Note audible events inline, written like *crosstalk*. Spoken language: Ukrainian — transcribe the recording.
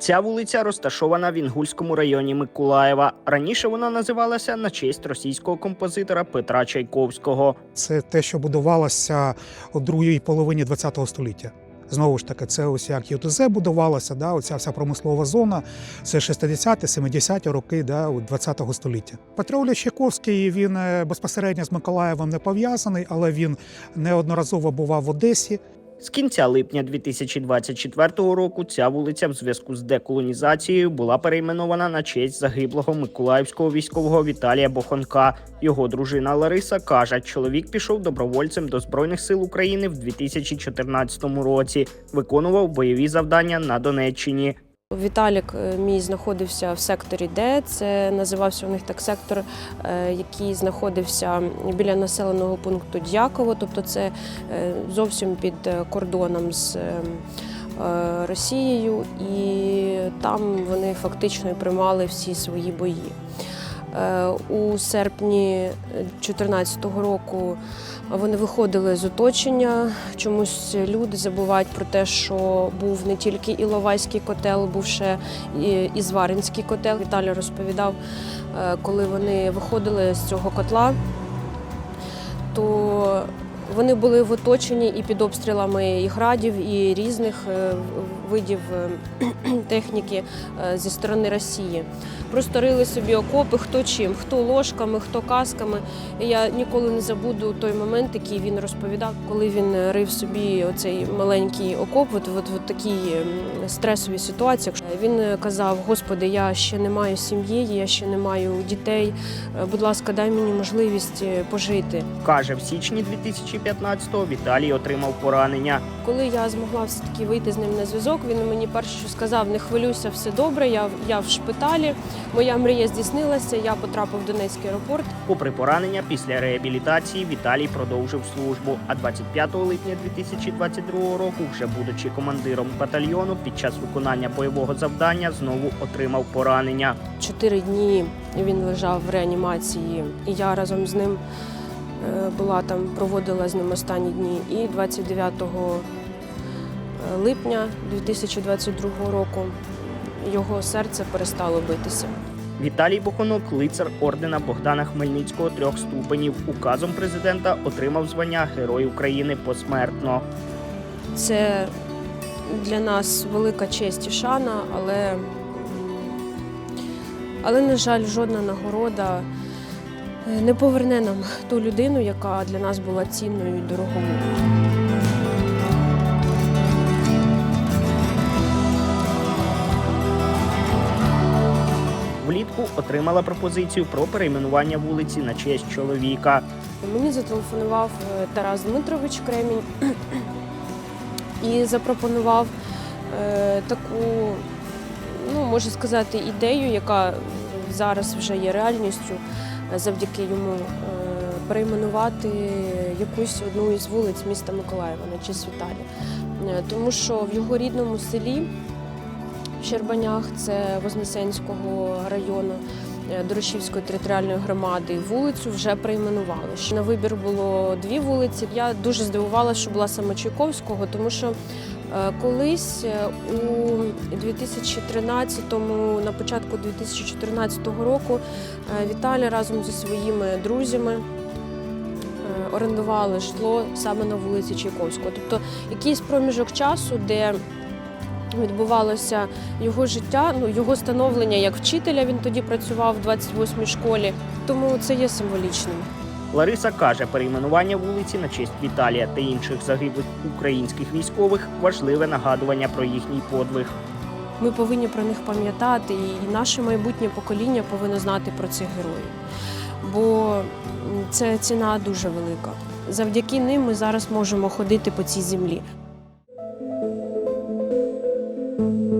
Ця вулиця розташована в Інгульському районі Миколаєва. Раніше вона називалася на честь російського композитора Петра Чайковського. Це те, що будувалося у другій половині ХХ століття. Знову ж таки, це ось як ЮТЗ будувалося, да, оця вся промислова зона. Це 60-ті, 70-ті роки да, ХХ століття. Петро Ілля Чайковський він е, безпосередньо з Миколаєвом не пов'язаний, але він неодноразово бував в Одесі. З кінця липня 2024 року ця вулиця в зв'язку з деколонізацією була перейменована на честь загиблого миколаївського військового Віталія Бохонка. Його дружина Лариса каже, чоловік пішов добровольцем до Збройних сил України в 2014 році, виконував бойові завдання на Донеччині. Віталік е, мій знаходився в секторі Д. Це називався у них так сектор, е, який знаходився біля населеного пункту Дяково, тобто це е, зовсім під кордоном з Росією, і там вони фактично приймали всі свої бої. Е, У серпні 2014 року вони виходили з оточення. Чомусь люди забувають про те, що був не тільки Іловайський котел, був ще і Зваринський котел. Віталій розповідав, е, коли вони виходили з цього котла, то вони були в оточенні і під обстрілами і градів, і різних е, видів е, *clears throat* техніки е, зі сторони Росії. Просто рили собі окопи, хто чим, хто ложками, хто касками. І я ніколи не забуду той момент, який він розповідав, коли він рив собі оцей маленький окоп, от, от, от такій ем, стресовій ситуації. Він казав: Господи, я ще не маю сім'ї, я ще не маю дітей. Е, Будь ласка, дай мені можливість е, пожити. Каже, в січні 2015-го Віталій отримав поранення. Коли я змогла все таки вийти з ним на зв'язок, він мені перше, що сказав: не хвилюйся, все добре. Я, я в шпиталі. Моя мрія здійснилася. Я потрапив в Донецький аеропорт. Попри поранення, після реабілітації Віталій продовжив службу. А 25 липня 2022 року, вже будучи командиром батальйону, під час виконання бойового завдання знову отримав поранення. Чотири дні він лежав в реанімації, і я разом з ним е, була там, проводила з ним останні дні. І 29 липня 2022 року його серце перестало битися. Віталій Бохонок, лицар ордена Богдана Хмельницького трьох ступенів. Указом президента отримав звання Герой України посмертно. Це для нас велика честь і шана, але, але на жаль, жодна нагорода е, не поверне нам ту людину, яка для нас була цінною і дорогою. Влітку отримала пропозицію про перейменування вулиці на честь чоловіка. Мені зателефонував е, Тарас Дмитрович Кремінь і запропонував е, таку, ну можна сказати, ідею, яка зараз вже є реальністю, завдяки йому е, перейменувати якусь одну із вулиць міста Миколаєва на честь Віталія. Е, Тому що в його рідному селі в Щербанях, це Вознесенського району. Е, Дорошівської територіальної громади вулицю вже перейменували. Що на вибір було дві вулиці. Я дуже здивувалася, що була саме Чайковського, тому що е, колись е, у 2013-му, на початку 2014 року, Віталій разом зі своїми друзями. Орендували житло саме на вулиці Чайковського. Тобто якийсь проміжок часу, де відбувалося його життя, ну його становлення як вчителя. Він тоді працював в 28-й школі, тому це є символічним. Лариса каже, перейменування вулиці на честь Віталія та інших загиблих українських військових важливе нагадування про їхній подвиг. Ми повинні про них пам'ятати, і наше майбутнє покоління повинно знати про цих героїв. Бо це ціна дуже велика. Завдяки ним ми зараз можемо ходити по цій землі. Thank you.